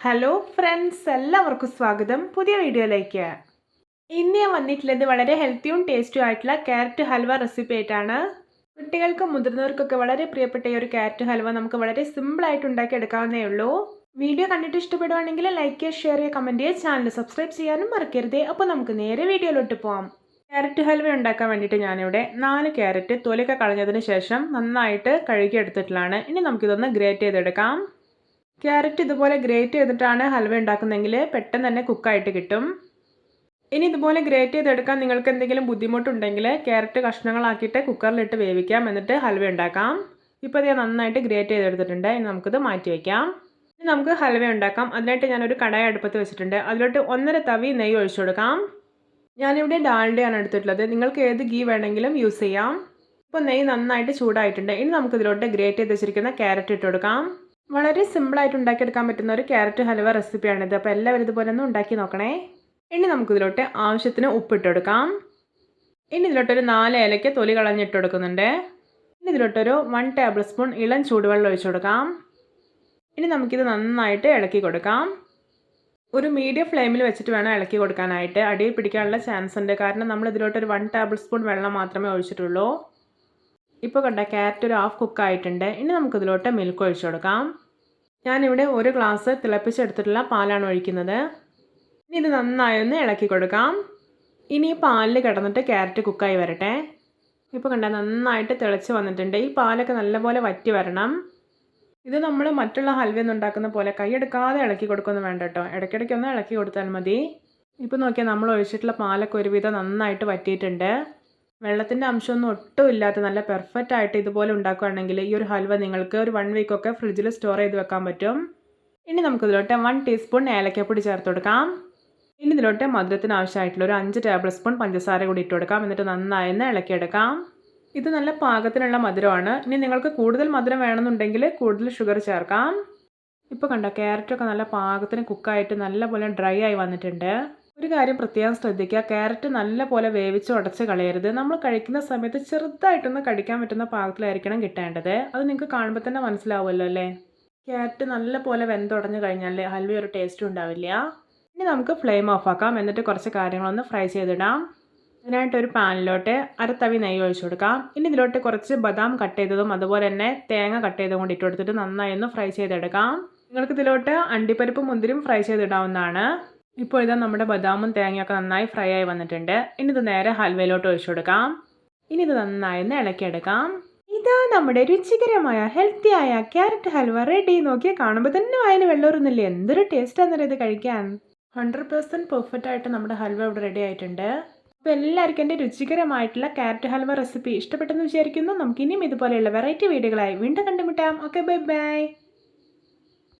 Hello friends എല്ലാവർക്കും സ്വാഗതം. പുതിയ വീഡിയോയിലേക്ക്. ഇന്ന് ഞാൻ വന്നിട്ടുള്ളത് വളരെ ഹെൽത്തിയും ടേസ്റ്റും ആയിട്ടുള്ള ക്യാരറ്റ് ഹൽവ റെസിപ്പി ആയിട്ടാണ്. കുട്ടികൾക്കും മുതിർന്നവർക്കൊക്കെ വളരെ പ്രിയപ്പെട്ട ഈ ഒരു ക്യാരറ്റ് ഹൽവ നമുക്ക് വളരെ സിമ്പിളായിട്ട് ഉണ്ടാക്കി എടുക്കാവുന്നേ ഉള്ളൂ. വീഡിയോ കണ്ടിട്ട് ഇഷ്ടപ്പെടുവാണെങ്കിൽ ലൈക്ക് ചെയ്യുക ഷെയർ ചെയ്യുക കമന്റ് ചെയ്യുക ചാനൽ സബ്സ്ക്രൈബ് ചെയ്യാനും മറക്കരുത്. അപ്പോൾ നമുക്ക് നേരെ വീഡിയോയിലോട്ട് പോവാം. ക്യാരറ്റ് ഹൽവ ഉണ്ടാക്കാൻ വേണ്ടിയിട്ട് ഞാനിവിടെ നാല് ക്യാരറ്റ് തൊലിയൊക്കെ കളഞ്ഞതിന് ശേഷം നന്നായിട്ട് കഴുകി എടുത്തിട്ടുള്ളതാണ് ഇനി നമുക്കിതൊന്ന് ഗ്രേറ്റ് ചെയ്തെടുക്കാം. ക്യാരറ്റ് ഇതുപോലെ ഗ്രേറ്റ് ചെയ്തിട്ടാണ് ഹൽവ ഉണ്ടാക്കുന്നതെങ്കിൽ പെട്ടെന്ന് തന്നെ കുക്കായിട്ട് കിട്ടും. ഇനി ഇതുപോലെ ഗ്രേറ്റ് ചെയ്തെടുക്കാൻ നിങ്ങൾക്ക് എന്തെങ്കിലും ബുദ്ധിമുട്ടുണ്ടെങ്കിൽ ക്യാരറ്റ് കഷ്ണങ്ങളാക്കിയിട്ട് കുക്കറിലിട്ട് വേവിക്കാം. എന്നിട്ട് ഹൽവ ഉണ്ടാക്കാം. ഇപ്പോൾ ഇത് നന്നായിട്ട് ഗ്രേറ്റ് ചെയ്തെടുത്തിട്ടുണ്ട്. ഇനി നമുക്കിത് മാറ്റി വയ്ക്കാം ഇനി നമുക്ക് ഹൽവ ഉണ്ടാക്കാം. അതിനായിട്ട് ഞാനൊരു കടായ അടുപ്പത്ത് വെച്ചിട്ടുണ്ട്. അതിലോട്ട് ഒന്നര തവി നെയ്യ് ഒഴിച്ചു കൊടുക്കാം. ഞാനിവിടെ ഡാൽഡയാണ് എടുത്തിട്ടുള്ളത്. നിങ്ങൾക്ക് ഏത് ഗീ വേണമെങ്കിലും യൂസ് ചെയ്യാം. ഇപ്പോൾ നെയ്യ് നന്നായിട്ട് ചൂടായിട്ടുണ്ട്. ഇനി നമുക്കിതിലോട്ട് ഗ്രേറ്റ് ചെയ്ത് വെച്ചിരിക്കുന്ന ക്യാരറ്റ് ഇട്ട് കൊടുക്കാം. വളരെ സിമ്പിളായിട്ട് ഉണ്ടാക്കിയെടുക്കാൻ പറ്റുന്ന ഒരു ക്യാരറ്റ് ഹലുവ റെസിപ്പിയാണിത് അപ്പോൾ എല്ലാവരും ഇതുപോലെ ഒന്ന് ഉണ്ടാക്കി നോക്കണേ. ഇനി നമുക്കിതിലോട്ട് ആവശ്യത്തിന് ഉപ്പിട്ട് കൊടുക്കാം. ഇനി ഇതിലോട്ടൊരു നാല് ഏലയ്ക്ക് തൊലി കളഞ്ഞിട്ട് കൊടുക്കുന്നുണ്ട്. ഇനി ഇതിലോട്ടൊരു വൺ ടേബിൾ സ്പൂൺ ഇളം ചൂടുവെള്ളം ഒഴിച്ചു കൊടുക്കാം. ഇനി നമുക്കിത് നന്നായിട്ട് ഇളക്കി കൊടുക്കാം. ഒരു മീഡിയം ഫ്ലെയിമിൽ വെച്ചിട്ട് വേണം ഇളക്കി കൊടുക്കാനായിട്ട്. അടിയിൽ പിടിക്കാനുള്ള ചാൻസ് ഉണ്ട്. കാരണം നമ്മൾ ഇതിലോട്ട് ഒരു വൺ ടേബിൾ സ്പൂൺ വെള്ളം മാത്രമേ ഒഴിച്ചിട്ടുള്ളൂ. ഇപ്പോൾ കണ്ട ക്യാരറ്റ് ഒരു ഹാഫ് കുക്ക് ആയിട്ടുണ്ട്. ഇനി നമുക്കിതിലോട്ട് മിൽക്ക് ഒഴിച്ചു കൊടുക്കാം. ഞാനിവിടെ ഒരു ഗ്ലാസ് തിളപ്പിച്ചെടുത്തിട്ടുള്ള പാലാണ് ഒഴിക്കുന്നത്. ഇനി ഇത് നന്നായി ഒന്ന് ഇളക്കി കൊടുക്കാം. ഇനി ഈ പാലിൽ കിടന്നിട്ട് ക്യാരറ്റ് കുക്കായി വരട്ടെ. ഇപ്പോൾ കണ്ട നന്നായിട്ട് തിളച്ച് വന്നിട്ടുണ്ട്. ഈ പാലൊക്കെ നല്ലപോലെ വറ്റി വരണം. ഇത് നമ്മൾ മറ്റുള്ള ഹൽവ ഒന്നും ഉണ്ടാക്കുന്ന പോലെ കൈയെടുക്കാതെ ഇളക്കി കൊടുക്കൊന്നും വേണ്ട കേട്ടോ. ഇടയ്ക്കിടയ്ക്ക് ഒന്ന് ഇളക്കി കൊടുത്താൽ മതി. ഇപ്പോൾ നോക്കിയാൽ നമ്മൾ ഒഴിച്ചിട്ടുള്ള പാലൊക്കെ ഒരുവിധം നന്നായിട്ട് വറ്റിയിട്ടുണ്ട്. വെള്ളത്തിന്റെ അംശമൊന്നും ഒട്ടും ഇല്ലാത്ത നല്ല പെർഫെക്റ്റ് ആയിട്ട് ഇതുപോലെ ഉണ്ടാക്കുകയാണെങ്കിൽ ഈ ഒരു ഹൽവ നിങ്ങൾക്ക് ഒരു വൺ വീക്കൊക്കെ ഫ്രിഡ്ജിൽ സ്റ്റോർ ചെയ്ത് വെക്കാൻ പറ്റും. ഇനി നമുക്കിതിലോട്ട് വൺ ടീസ്പൂൺ ഏലക്കപ്പൊടി ചേർത്ത് കൊടുക്കാം. ഇനി ഇതിലോട്ട് മധുരത്തിന് ആവശ്യമായിട്ടുള്ള ഒരു അഞ്ച് ടേബിൾ സ്പൂൺ പഞ്ചസാര കൂടി ഇട്ട് കൊടുക്കാം. എന്നിട്ട് നന്നായി ഒന്ന് ഇളക്കിയെടുക്കാം ഇത് നല്ല പാകത്തിനുള്ള മധുരമാണ്. ഇനി നിങ്ങൾക്ക് കൂടുതൽ മധുരം വേണമെന്നുണ്ടെങ്കിൽ കൂടുതൽ ഷുഗർ ചേർക്കാം. ഇപ്പോൾ കണ്ടോ ക്യാരറ്റൊക്കെ നല്ല പാകത്തിന് കുക്കായിട്ട് നല്ലപോലെ ഡ്രൈ ആയി വന്നിട്ടുണ്ട്. ഒരു കാര്യം പ്രത്യേകം ശ്രദ്ധിക്കുക. ക്യാരറ്റ് നല്ല പോലെ വേവിച്ച് ഉടച്ച് കളയരുത്. നമ്മൾ കഴിക്കുന്ന സമയത്ത് ചെറുതായിട്ടൊന്ന് കടിക്കാൻ പറ്റുന്ന പാകത്തിലായിരിക്കണം കിട്ടേണ്ടത്. അത് നിങ്ങൾക്ക് കാണുമ്പോൾ തന്നെ മനസ്സിലാവുമല്ലോ അല്ലേ? ക്യാരറ്റ് നല്ല പോലെ വെന്തുടഞ്ഞു കഴിഞ്ഞാൽ ഹൽവ ഒരു ടേസ്റ്റും ഉണ്ടാവില്ല. ഇനി നമുക്ക് ഫ്ലെയിം ഓഫ് ആക്കാം. എന്നിട്ട് കുറച്ച് കാര്യങ്ങളൊന്ന് ഫ്രൈ ചെയ്തിടാം. അതിനായിട്ട് ഒരു പാനിലോട്ട് അരത്തവി നെയ്യ് ഒഴിച്ചു കൊടുക്കാം. ഇനി ഇതിലോട്ട് കുറച്ച് ബദാം കട്ട് ചെയ്തതും അതുപോലെ തന്നെ തേങ്ങ കട്ട് ചെയ്തും കൊണ്ട് ഇട്ടുകൊടുത്തിട്ട് നന്നായി ഒന്ന് ഫ്രൈ ചെയ്തെടുക്കാം. നിങ്ങൾക്ക് ഇതിലോട്ട് അണ്ടിപ്പരിപ്പ് മുന്തിരിയും ഫ്രൈ ചെയ്തിടാവുന്നതാണ്. ഇപ്പോൾ ഇതാ നമ്മുടെ ബദാമും തേങ്ങയൊക്കെ നന്നായി ഫ്രൈ ആയി വന്നിട്ടുണ്ട്. ഇനി ഇത് നേരെ ഹൽവയിലോട്ട് ഒഴിച്ചു കൊടുക്കാം. ഇനി ഇത് നന്നായി ഒന്ന് ഇളക്കിയെടുക്കാം ഇതാ നമ്മുടെ രുചികരമായ ഹെൽത്തി ആയ ക്യാരറ്റ് ഹൽവ റെഡി നോക്കിയാൽ കാണുമ്പോൾ തന്നെ വായന വെള്ളമൊരുന്നില്ല എന്തൊരു ടേസ്റ്റാണെന്നറിയാം ഇത് കഴിക്കാൻ? ഹൺഡ്രഡ് പെർസെന്റ് പെർഫെക്റ്റ് ആയിട്ട് നമ്മുടെ ഹൽവ ഇവിടെ റെഡി ആയിട്ടുണ്ട്. അപ്പോൾ എല്ലാവർക്കും എന്റെ രുചികരമായിട്ടുള്ള ക്യാരറ്റ് ഹൽവ റെസിപ്പി ഇഷ്ടപ്പെട്ടെന്ന് വിചാരിക്കുന്നു. നമുക്കിനിയും ഇതുപോലെയുള്ള വെറൈറ്റി വീഡിയോകളായി വീണ്ടും കണ്ടുമുട്ടാം. Okay bye bye